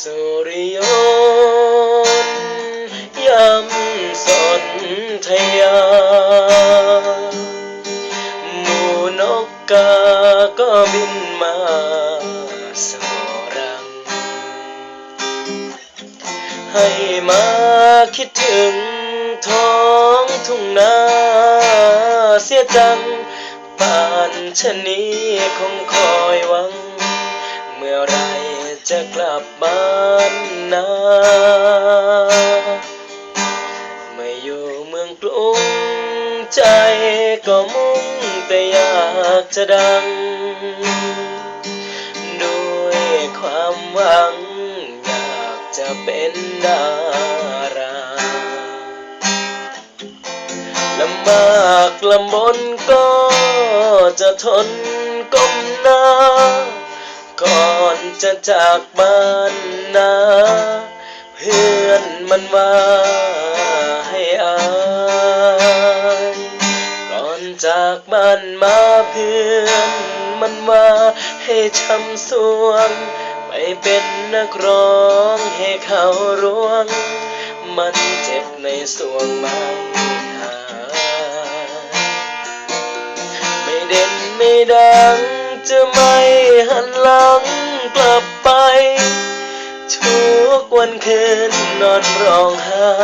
สุริยนยำสนธยาหมูนกกาก็บินมาสอรัง ให้มาคิดถึงท้องทุ่งนาเสียจังป่านชะนี้คงคอยหวัง มื่อไรจะกลับบ้านนาไม่อยู่เมืองกรุงใจก็มุ่งแต่อยากจะดัง ด้วยความหวังอยากจะเป็นดาราลำบากลำบนก็จะทนก้ม จะจากบ้านนาเพื่อนมันว่าให้อายก่อนจากบ้านมาเพื่อนมันว่าให้ช้ำสวง ไปเป็นนักร้องให้เขาร้วง มันเจ็บในสวงไม่หายไม่เด่นไม่ดังจะไม่หันหลัง กลับไป ทุกวันคืนนอนร้องไห้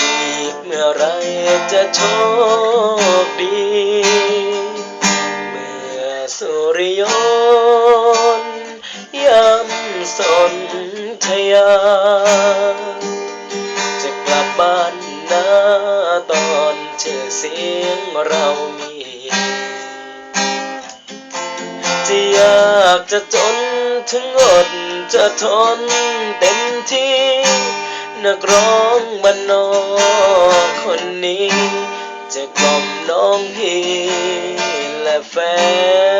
อีกเมื่อไรจะโชคดี เมื่อสุริยนยำสนธยา จะกลับบ้านนาตอนเชื่อเสียงเรามี จะยากจะจนถึงอดจะทนเต็มที่ นักร้องบ้านนอกคนนี้ จะกล่อมน้องพี่และแฟน